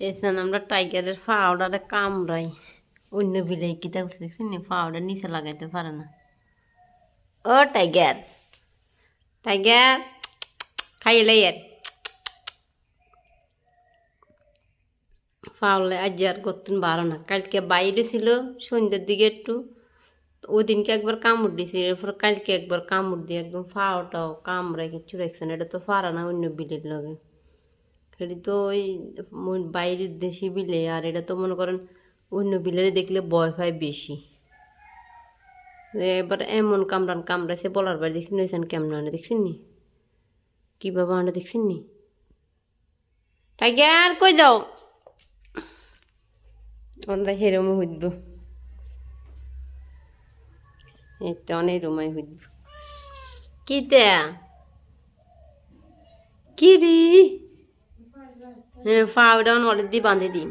এখানে আমরা টাইগারের পাউডারে কামড়াই। অন্য বিলাই কিতা করছে দেখছি পাউডার নিচে লাগাইতে পারে না। ও টাইগার টাইগার খাইলে এর ফাউলে আজ আর করতেন বারো না। কালকে বাইরে ছিল, সন্ধ্যের দিকে একটু। ওদিনকে একবার কামড় দিয়েছি এরপর কালকে একবার কামড় দিয়ে একদম ফাওটাও কামড়ায় কিছু রাখছে না এটা তো পারা না অন্য বিলের লগে। সেটি তো ওই বাইরের দেশি বিলে, আর এটা তো মনে করেন অন্য বিলের দেখলে ভয় পায় বেশি। এবার এমন কামড়ান, কামড়াইছে বলার বাড়ি দেখছি নইছেন কেমন আনে দেখছেন নি? কীভাবে আনে দেখছেন নি? টাইগার, কই যাও? আমরা হেরমও হইব এই তো অনেক রুমাই হইব কি দেয়া ফাউডাউন অলরেডি বাঁধে দিই